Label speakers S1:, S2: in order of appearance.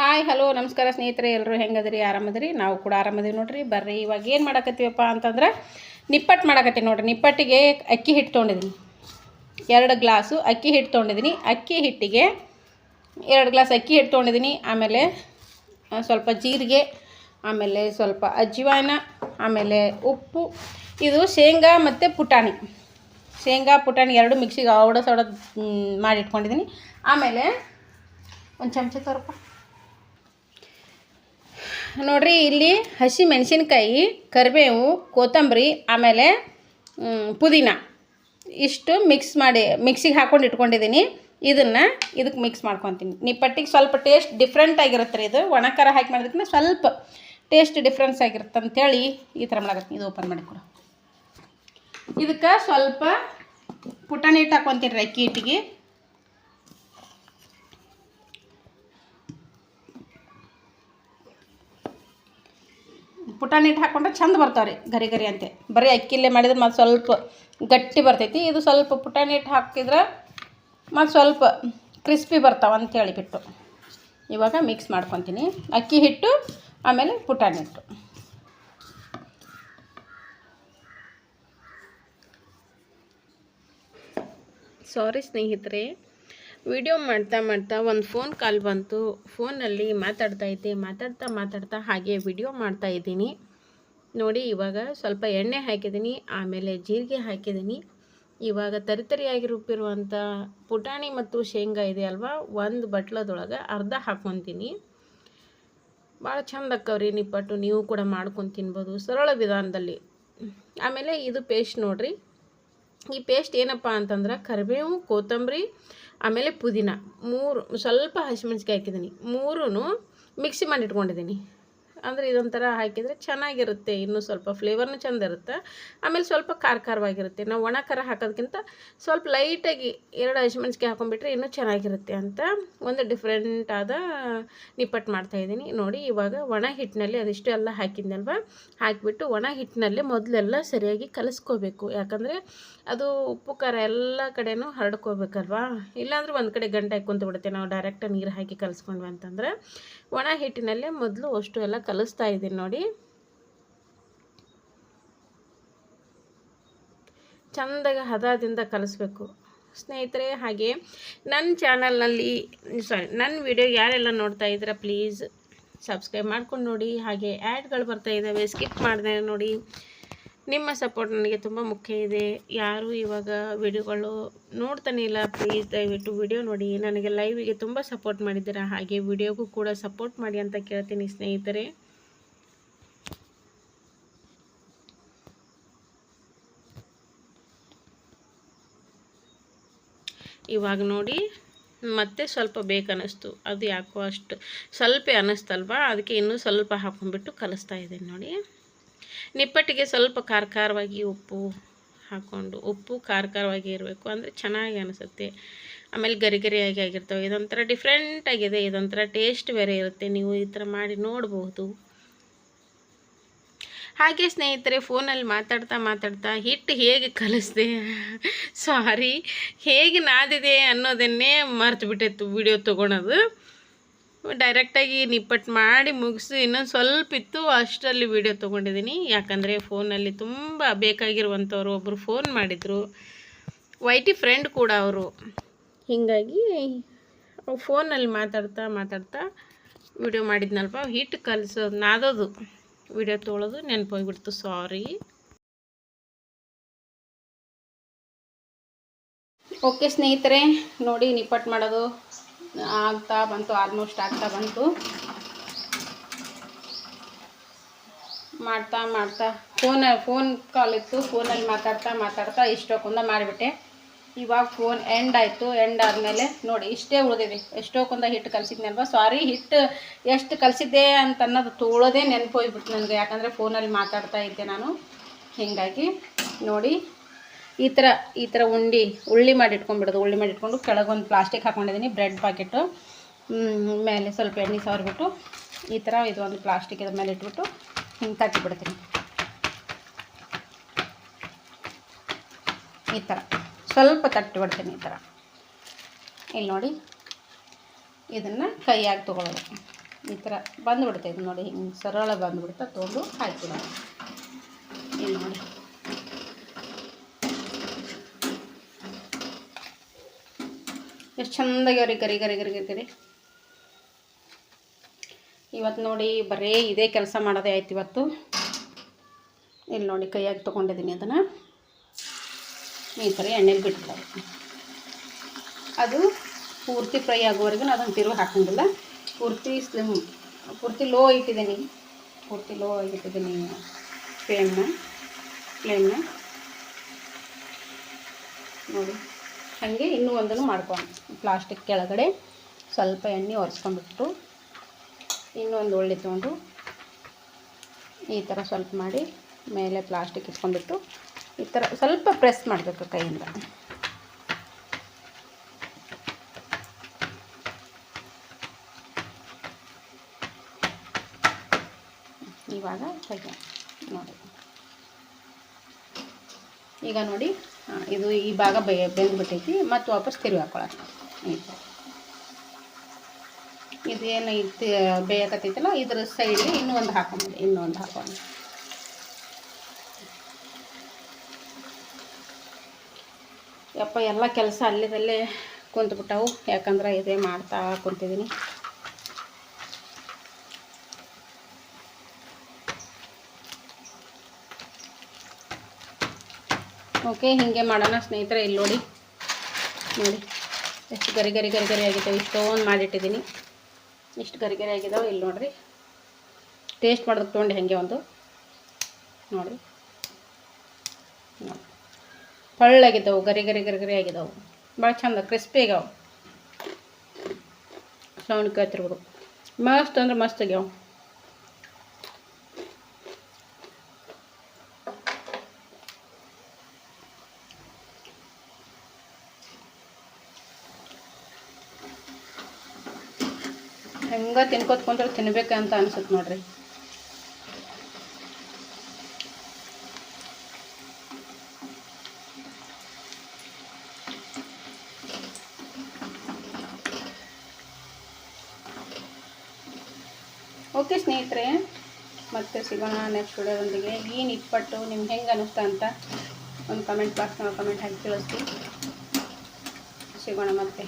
S1: Hi, hello, ನಮಸ್ಕಾರ ಸ್ನೇಹಿತರೆ ಎಲ್ಲರೂ ಹೆಂಗದ್ರಿ? ಆರಾಮದ್ರಿ? ನಾವು ಕೂಡ ಆರಾಮದೀವಿ ನೋಡ್ರಿ. ಬರ್ರಿ, ಇವಾಗ ಏನು ಮಾಡಕತ್ತೀವಪ್ಪ ಅಂತಂದ್ರೆ ನಿಪ್ಪಟ್ಟು ಮಾಡಕತ್ತೀನಿ ನೋಡ್ರಿ. ನಿಪ್ಪಟ್ಟಿಗೆ ಅಕ್ಕಿ ಹಿಟ್ಟು ತೊಗೊಂಡಿದ್ದೀನಿ ಎರಡು ಗ್ಲಾಸು ಅಕ್ಕಿ ಹಿಟ್ಟು ತೊಗೊಂಡಿದ್ದೀನಿ ಅಕ್ಕಿ ಹಿಟ್ಟಿಗೆ ಎರಡು ಗ್ಲಾಸ್ ಅಕ್ಕಿ ಹಿಟ್ಟು ತೊಗೊಂಡಿದ್ದೀನಿ ಆಮೇಲೆ ಸ್ವಲ್ಪ ಜೀರಿಗೆ, ಆಮೇಲೆ ಸ್ವಲ್ಪ ಅಜ್ವಾನ ಆಮೇಲೆ ಉಪ್ಪು. ಇದು ಶೇಂಗಾ ಮತ್ತು ಪುಟಾಣಿ. ಶೇಂಗಾ, ಪುಟಾಣಿ ಎರಡು ಮಿಕ್ಸಿಗೆ ಆವಡ ಸೌಡ ಮಾಡಿ ಇಟ್ಕೊಂಡಿದ್ದೀನಿ ಆಮೇಲೆ ಒಂದು ಚಮಚ ತೋರಪ್ಪ. ನೋಡ್ರಿ, ಇಲ್ಲಿ ಹಸಿ ಮೆಣಸಿನ್ಕಾಯಿ, ಕರಿಬೇವು, ಕೊತ್ತಂಬರಿ, ಆಮೇಲೆ ಪುದೀನ. ಇಷ್ಟು ಮಿಕ್ಸ್ ಮಾಡಿ ಮಿಕ್ಸಿಗೆ ಹಾಕ್ಕೊಂಡು ಇಟ್ಕೊಂಡಿದ್ದೀನಿ ಇದನ್ನು ಇದಕ್ಕೆ ಮಿಕ್ಸ್ ಮಾಡ್ಕೊತೀನಿ. ನಿಪ್ಪಟ್ಟಿಗೆ ಸ್ವಲ್ಪ ಟೇಸ್ಟ್ ಡಿಫ್ರೆಂಟ್ ಆಗಿರುತ್ತೆ ರೀ ಇದು. ಒಣ ಖಾರ ಹಾಕಿ ಮಾಡೋದಕ್ಕಿಂತ ಸ್ವಲ್ಪ ಟೇಸ್ಟ್ ಡಿಫ್ರೆನ್ಸ್ ಆಗಿರುತ್ತೆ ಅಂತೇಳಿ ಈ ಥರ ಮಾಡಕತ್ತೀನಿ. ಇದು ಓಪನ್ ಮಾಡಿ ಕೊಡು. ಇದಕ್ಕೆ ಸ್ವಲ್ಪ ಪುಟಾಣಿ ಹಿಟ್ಟು ಹಾಕ್ಕೊತೀನಿ ರೀ ಅಕ್ಕಿ ಹಿಟ್ಟಿಗೆ. ಪುಟಾಣಿ ಹಿಟ್ಟು ಹಾಕ್ಕೊಂಡ್ರೆ ಚಂದ ರೀ ಗರಿ ಗರಿ ಅಂತೆ. ಬರೀ ಅಕ್ಕಿಲ್ಲೇ ಮಾಡಿದ್ರೆ ಮತ್ತು ಸ್ವಲ್ಪ ಗಟ್ಟಿ ಬರ್ತೈತಿ. ಇದು ಸ್ವಲ್ಪ ಪುಟಾಣಿ ಹಿಟ್ಟು ಹಾಕಿದ್ರೆ ಮತ್ತು ಸ್ವಲ್ಪ ಕ್ರಿಸ್ಪಿ ಬರ್ತಾವೆ ಅಂತ ಹೇಳಿಬಿಟ್ಟು ಇವಾಗ ಮಿಕ್ಸ್ ಮಾಡ್ಕೊತೀನಿ. ಅಕ್ಕಿ ಹಿಟ್ಟು, ಆಮೇಲೆ ಪುಟಾಣಿ ಹಿಟ್ಟು. ಸಾರಿ ಸ್ನೇಹಿತರೆ. ವಿಡಿಯೋ ಮಾಡ್ತಾ ಮಾಡ್ತಾ ಒಂದು ಫೋನ್ ಕಾಲ್ ಬಂತು. ಫೋನಲ್ಲಿ ಮಾತಾಡ್ತಾ ಇದ್ದೆ. ಮಾತಾಡ್ತಾ ಮಾತಾಡ್ತಾ ಹಾಗೆ ವಿಡಿಯೋ ಮಾಡ್ತಾ ಇದ್ದೀನಿ. ನೋಡಿ, ಇವಾಗ ಸ್ವಲ್ಪ ಎಣ್ಣೆ ಹಾಕಿದ್ದೀನಿ. ಆಮೇಲೆ ಜೀರಿಗೆ ಹಾಕಿದ್ದೀನಿ. ಇವಾಗ ತರಿತರಿಯಾಗಿ ರುಬ್ಬಿರುವಂಥ ಪುಟಾಣಿ ಮತ್ತು ಶೇಂಗಾ ಇದೆ ಅಲ್ವಾ? ಒಂದು ಬಟ್ಲದೊಳಗೆ ಅರ್ಧ ಹಾಕ್ಕೊತೀನಿ ಭಾಳ ಚಂದ ಅಕ್ಕವ್ರಿ, ನಿಪ್ಪಟ್ಟು. ನೀವು ಕೂಡ ಮಾಡ್ಕೊಂಡು ತಿನ್ಬೋದು. ಸರಳ ವಿಧಾನದಲ್ಲಿ. ಆಮೇಲೆ ಇದು ಪೇಸ್ಟ್ ನೋಡಿರಿ. ಈ ಪೇಸ್ಟ್ ಏನಪ್ಪ ಅಂತಂದ್ರೆ ಕರಿಬೇವು, ಕೊತ್ತಂಬರಿ ಆಮೇಲೆ ಪುದೀನ ಮೂರು ಸ್ವಲ್ಪ ಹಸಿಮೆಣ್ಸಿಕಾಯಿ ಹಾಕಿದ್ದೀನಿ. ಮೂರೂ ಮಿಕ್ಸಿ ಮಾಡಿ ಇಟ್ಕೊಂಡಿದ್ದೀನಿ ಅಂದರೆ ಇದೊಂಥರ ಹಾಕಿದರೆ ಚೆನ್ನಾಗಿರುತ್ತೆ, ಇನ್ನೂ ಸ್ವಲ್ಪ ಫ್ಲೇವರ್ನು ಚಂದ ಇರುತ್ತೆ ಆಮೇಲೆ ಸ್ವಲ್ಪ ಖಾರ ಖಾರವಾಗಿರುತ್ತೆ ನಾವು ಒಣ ಖಾರ ಹಾಕೋದಕ್ಕಿಂತ ಸ್ವಲ್ಪ ಲೈಟಾಗಿ ಎರಡು ಹಸಿಮೆಣ್ಸಿಕಾಯಿ ಹಾಕೊಂಡ್ಬಿಟ್ರೆ ಇನ್ನೂ ಚೆನ್ನಾಗಿರುತ್ತೆ ಅಂತ ಒಂದು ಡಿಫ್ರೆಂಟ್ ಆದ ಮಾಡ್ತಾ ಮಾಡ್ತಾಯಿದ್ದೀನಿ ನೋಡಿ, ಇವಾಗ ಒಣ ಹಿಟ್ಟಿನಲ್ಲಿ ಅದಿಷ್ಟು ಎಲ್ಲ ಹಾಕಿದ್ನಲ್ವ? ಹಾಕಿಬಿಟ್ಟು ಒಣ ಹಿಟ್ಟಿನಲ್ಲೇ ಮೊದಲೆಲ್ಲ ಸರಿಯಾಗಿ ಕಲಿಸ್ಕೋಬೇಕು. ಯಾಕಂದರೆ ಅದು ಉಪ್ಪು, ಖಾರ ಎಲ್ಲ ಕಡೆನೂ ಹರಡ್ಕೋಬೇಕಲ್ವಾ? ಇಲ್ಲಾಂದ್ರೆ ಒಂದು ಕಡೆ ಗಂಟೆ ಹಾಕಿ ಬಿಡುತ್ತೆ. ನಾವು ಡೈರೆಕ್ಟ್ ನೀರು ಹಾಕಿ ಕಲಿಸ್ಕೊಂಡ್ವಿ ಅಂತಂದ್ರೆ ಒಣ ಹಿಟ್ಟಿನಲ್ಲೇ ಮೊದಲು ಅಷ್ಟು ಎಲ್ಲ ಕಲಿಸ್ತಾ ಇದ್ದೀನಿ ನೋಡಿ. ಚಂದಾಗಿ ಹದದಿಂದ ಕಲಿಸ್ಬೇಕು. ಸ್ನೇಹಿತರೆ, ಹಾಗೆ ನನ್ನ ಚಾನಲ್ನಲ್ಲಿ ಸಾರಿ ನನ್ನ ವಿಡಿಯೋ ಯಾರೆಲ್ಲ ನೋಡ್ತಾ ಇದ್ದೀರಾ ಪ್ಲೀಸ್ ಸಬ್ಸ್ಕ್ರೈಬ್ ಮಾಡ್ಕೊಂಡು ನೋಡಿ. ಹಾಗೆ ಆ್ಯಡ್ಗಳು ಬರ್ತಾ ಇದ್ದಾವೆ ಸ್ಕಿಪ್ ಮಾಡಿದೆ ನೋಡಿ. ನಿಮ್ಮ ಸಪೋರ್ಟ್ ನನಗೆ ತುಂಬ ಮುಖ್ಯ ಇದೆ. ಯಾರು ಇವಾಗ ವಿಡಿಯೋಗಳು ನೋಡ್ತಾನೆ ಇಲ್ಲ ಪ್ಲೀಸ್ ದಯವಿಟ್ಟು ವಿಡಿಯೋ ನೋಡಿ. ನನಗೆ ಲೈವಿಗೆ ತುಂಬ ಸಪೋರ್ಟ್ ಮಾಡಿದ್ದೀರಾ? ಹಾಗೆ ವಿಡಿಯೋಗೂ ಕೂಡ ಸಪೋರ್ಟ್ ಮಾಡಿ ಅಂತ ಕೇಳ್ತೀನಿ ಸ್ನೇಹಿತರೆ. ಇವಾಗ ನೋಡಿ, ಮತ್ತೆ ಸ್ವಲ್ಪ ಬೇಕನ್ನಿಸ್ತು ಅದು ಯಾಕೋ ಅಷ್ಟು ಸ್ವಲ್ಪ ಅನ್ನಿಸ್ತಲ್ವ? ಅದಕ್ಕೆ ಇನ್ನೂ ಸ್ವಲ್ಪ ಹಾಕೊಂಡ್ಬಿಟ್ಟು ಕಲಿಸ್ತಾ ಇದ್ದೀನಿ ನೋಡಿ. ನಿಪ್ಪಟ್ಟಿಗೆ ಸ್ವಲ್ಪ ಖಾರ ಖಾರವಾಗಿ ಉಪ್ಪು ಹಾಕ್ಕೊಂಡು, ಉಪ್ಪು ಖಾರ ಖಾರವಾಗಿ ಇರಬೇಕು. ಅಂದರೆ ಚೆನ್ನಾಗಿ ಅನಿಸುತ್ತೆ. ಆಮೇಲೆ ಗರಿ ಗರಿಯಾಗಿ ಆಗಿರ್ತವೆ. ಇದೊಂಥರ ಡಿಫ್ರೆಂಟ್ ಆಗಿದೆ. ಇದೊಂಥರ ಟೇಸ್ಟ್ ಬೇರೆ ಇರುತ್ತೆ. ನೀವು ಈ ಥರ ಮಾಡಿ ನೋಡಬಹುದು ಹಾಗೆ ಸ್ನೇಹಿತರೆ, ಫೋನಲ್ಲಿ ಮಾತಾಡ್ತಾ ಮಾತಾಡ್ತಾ ಹಿಟ್ಟು ಹೇಗೆ ಕಲಿಸಿದೆ? ಸಾರಿ ಹೇಗೆ ನಾದಿದೆ ಅನ್ನೋದನ್ನೇ ಮರ್ತು ಬಿಟ್ಟಿತ್ತು ವಿಡಿಯೋ ತೊಗೊಳೋದು. ಡೈರೆಕ್ಟಾಗಿ ನಿಪ್ಪಟ್ಟು ಮಾಡಿ ಮುಗಿಸಿ ಇನ್ನೊಂದು ಸ್ವಲ್ಪ ಇತ್ತು, ಅಷ್ಟರಲ್ಲಿ ವೀಡಿಯೋ ತೊಗೊಂಡಿದ್ದೀನಿ ಯಾಕಂದರೆ ಫೋನಲ್ಲಿ ತುಂಬ ಬೇಕಾಗಿರುವಂಥವ್ರು ಒಬ್ಬರು ಫೋನ್ ಮಾಡಿದರು. ವೈಟಿ ಫ್ರೆಂಡ್ ಕೂಡ ಅವರು. ಹೀಗಾಗಿ ಫೋನಲ್ಲಿ ಮಾತಾಡ್ತಾ ಮಾತಾಡ್ತಾ ವಿಡಿಯೋ ಮಾಡಿದ್ನಲ್ಪ ಹಿಟ್ಟು ಕಲಿಸೋದು, ನಾದೋದು. ವಿಡಿಯೋ ತೊಗೊಳೋದು ನೆನಪೋಗ್ಬಿಡ್ತು ಸಾರಿ ಓಕೆ ಸ್ನೇಹಿತರೆ, ನೋಡಿ ನಿಪ್ಪಟ್ಟು ಮಾಡೋದು. ಆಗ್ತಾ ಬಂತು ಆಲ್ಮೋಸ್ಟ್ ಆಗ್ತಾ ಬಂತು. ಮಾಡ್ತಾ ಮಾಡ್ತಾ ಫೋನ ಫೋನ್ ಕಾಲ್ ಇತ್ತು ಫೋನಲ್ಲಿ ಮಾತಾಡ್ತಾ ಮಾತಾಡ್ತಾ ಇಷ್ಟೊಂದ ಮಾಡಿಬಿಟ್ಟೆ ಇವಾಗ ಫೋನ್ ಎಂಡ್ ಆಯಿತು ಎಂಡ್ ಆದಮೇಲೆ ನೋಡಿ, ಇಷ್ಟೇ ಉಳಿದಿದೆ. ಎಷ್ಟೊಕ್ಕೊಂದ ಹಿಟ್ಟು ಕಲಿಸಿದ್ನಲ್ವ ಸಾರಿ ಹಿಟ್ಟು ಎಷ್ಟು ಕಲಿಸಿದ್ದೆ ಅಂತ ಅನ್ನೋದು ತೋಳೋದೇ ನೆನಪು ಹೋಗ್ಬಿಟ್ಟು ನನಗೆ. ಯಾಕಂದರೆ ಫೋನಲ್ಲಿ ಮಾತಾಡ್ತಾ ಇದ್ದೆ ನಾನು. ಹೀಗಾಗಿ ನೋಡಿ ಈ ಥರ ಈ ಥರ ಉಂಡಿ, ಉಳ್ಳಿ ಮಾಡಿ ಇಟ್ಕೊಂಡ್ಬಿಡೋದು. ಉಳ್ಳಿ ಮಾಡಿ ಇಟ್ಕೊಂಡು ಕೆಳಗೊಂದು ಪ್ಲಾಸ್ಟಿಕ್ ಹಾಕ್ಕೊಂಡಿದ್ದೀನಿ ಬ್ರೆಡ್ ಪ್ಯಾಕೆಟು ಮೇಲೆ ಸ್ವಲ್ಪ ಎಣ್ಣೆ ಸವರ್ಬಿಟ್ಟು ಈ ಥರ ಇದು ಒಂದು ಪ್ಲಾಸ್ಟಿಕ್ ಇದ್ರ ಮೇಲೆ ಇಟ್ಬಿಟ್ಟು ಹಿಂಗೆ ತಟ್ಟಿಬಿಡ್ತೀನಿ ಈ ಥರ ಸ್ವಲ್ಪ ತಟ್ಟಿಬಿಡ್ತೀನಿ ಈ ಥರ ಇಲ್ಲಿ ನೋಡಿ, ಇದನ್ನು ಕೈಯಾಗಿ ತೊಗೊಳ್ಳೋದು.
S2: ಈ ಥರ ಬಂದುಬಿಡ್ತೈತೆ. ನೋಡಿ ಹಿಂಗೆ ಸರಳ ಬಂದುಬಿಡ್ತಾ ತೊಗೊಂಡು ಹಾಕಿಬಿಡೋದು. ಇಲ್ಲಿ ನೋಡಿ. ಎಷ್ಟು ಚಂದಾಗಿ ರೀ ಗರಿ ಗರಿ ಗರಿ ಗರಿ ಗರಿ. ಇವತ್ತು ನೋಡಿ ಬರೀ ಇದೇ ಕೆಲಸ ಮಾಡೋದೇ ಆಯ್ತು ಇವತ್ತು. ಇಲ್ಲಿ ನೋಡಿ ಕೈಯಾಗಿ ತೊಗೊಂಡಿದ್ದೀನಿ ಅದನ್ನು. ಈ ಥರ ಎಣ್ಣೆಲಿ ಬಿಟ್ಬಿಡೋದು. ಅದು ಪೂರ್ತಿ ಫ್ರೈ ಆಗೋವರೆಗೂ ನಾನು ಅದನ್ನು ತಿರುವು ಹಾಕಂಗಿಲ್ಲ ಪೂರ್ತಿ ಸ್ಲಿಮ್, ಪೂರ್ತಿ ಲೋ ಇಟ್ಟಿದ್ದೀನಿ ಪೂರ್ತಿ ಲೋ ಆಗಿಟ್ಟಿದ್ದೀನಿ ಫ್ಲೇಮ್ನ ಫ್ಲೇಮ್ನ. ನೋಡಿ. ಹಾಗೆ ಇನ್ನೂ ಒಂದನ್ನು ಮಾಡ್ಕೊಂಡು ಪ್ಲಾಸ್ಟಿಕ್ ಕೆಳಗಡೆ ಸ್ವಲ್ಪ ಎಣ್ಣೆ ಒರೆಸ್ಕೊಂಡ್ಬಿಟ್ಟು ಇನ್ನೊಂದು ಒಳ್ಳೆ ತೊಗೊಂಡು ಈ ಥರ ಸ್ವಲ್ಪ ಮಾಡಿ ಮೇಲೆ ಪ್ಲಾಸ್ಟಿಕ್ ಇಟ್ಕೊಂಡ್ಬಿಟ್ಟು ಈ ಥರ ಸ್ವಲ್ಪ ಪ್ರೆಸ್ ಮಾಡಬೇಕು ಕೈಯಿಂದ. ಇವಾಗ ತೆಗೆ ನೋಡಿ. ಈಗ ನೋಡಿ ಇದು ಈ ಭಾಗ ಬೆಂದ್ಬಿಟ್ಟೈತಿ ಮತ್ತು ವಾಪಸ್ ತಿರುಗಿ ಹಾಕೊಳ್ಳೋಣ ಇದು ಏನು ಇತ್ತು ಬೇಯಕತ್ತೈತಲ್ಲ, ಇದ್ರ ಸೈಡ್ಗೆ ಇನ್ನೂ ಒಂದು ಹಾಕೊಂಡು ಒಂದು ಹಾಕೊಂಡು ಯಪ್ಪ, ಎಲ್ಲ ಕೆಲಸ ಅಲ್ಲಿದಲ್ಲೇ ಕುಂತ್ಬಿಟ್ಟವು. ಯಾಕಂದ್ರೆ ಇದೇ ಮಾಡ್ತಾ ಕುಂತಿದ್ದೀನಿ ಓಕೆ, ಹೀಗೆ ಮಾಡೋಣ ಸ್ನೇಹಿತರೆ, ಇಲ್ಲಿ ನೋಡಿ. ನೋಡಿ. ಎಷ್ಟು ಗರಿ ಗರಿ ಗರಿ ಗರಿ ಆಗಿದ್ದಾವೆ, ಇಷ್ಟೊಂದು ಮಾಡಿಟ್ಟಿದ್ದೀನಿ. ಇಷ್ಟು ಗರಿ ಗರಿ ಆಗಿದ್ದಾವೆ, ಇಲ್ಲಿ ನೋಡಿರಿ. ಟೇಸ್ಟ್ ಮಾಡೋದಕ್ಕೆ ತೊಗೊಂಡು ಹಾಗೆ ಒಂದು. ನೋಡಿ. ನೋಡಿ. ಗರಿ ಗರಿ ಗರಿ ಗರಿ ಆಗಿದ್ದಾವೆ. ಭಾಳ ಚಂದ ಕ್ರಿಸ್ಪಿ ಆಗ್ಯಾವ ಸೌಂಡ್ ಕೇಳ್ತಿರ್ಬೋದು. ಮಸ್ತ್ ಅಂದ್ರೆ ಮಸ್ತ್ ಆಗ್ಯಾವ ಹೆಂಗೆ ತಿನ್ಕೋತ ತಿನ್ಬೇಕು ತಿನ್ಬೇಕಂತ ಅನ್ಸುತ್ತೆ ನೋಡ್ರಿ. ಓಕೆ ಸ್ನೇಹಿತರೆ, ಮತ್ತೆ ಸಿಗೋಣ ನೆಕ್ಸ್ಟ್ ವಿಡಿಯೋದೊಂದಿಗೆ. ಈ ಇಪ್ಪಟ್ಟು ನಿಮ್ಗೆ ಹೆಂಗೆ ಅನ್ನಿಸ್ತಾ ಅಂತ ಒಂದು ಕಮೆಂಟ್ ಬಾಕ್ಸ್ನ ಕಮೆಂಟ್ ಹಾಕಿ ತಿಳಿಸ್ತೀವಿ ಸಿಗೋಣ ಮತ್ತೆ.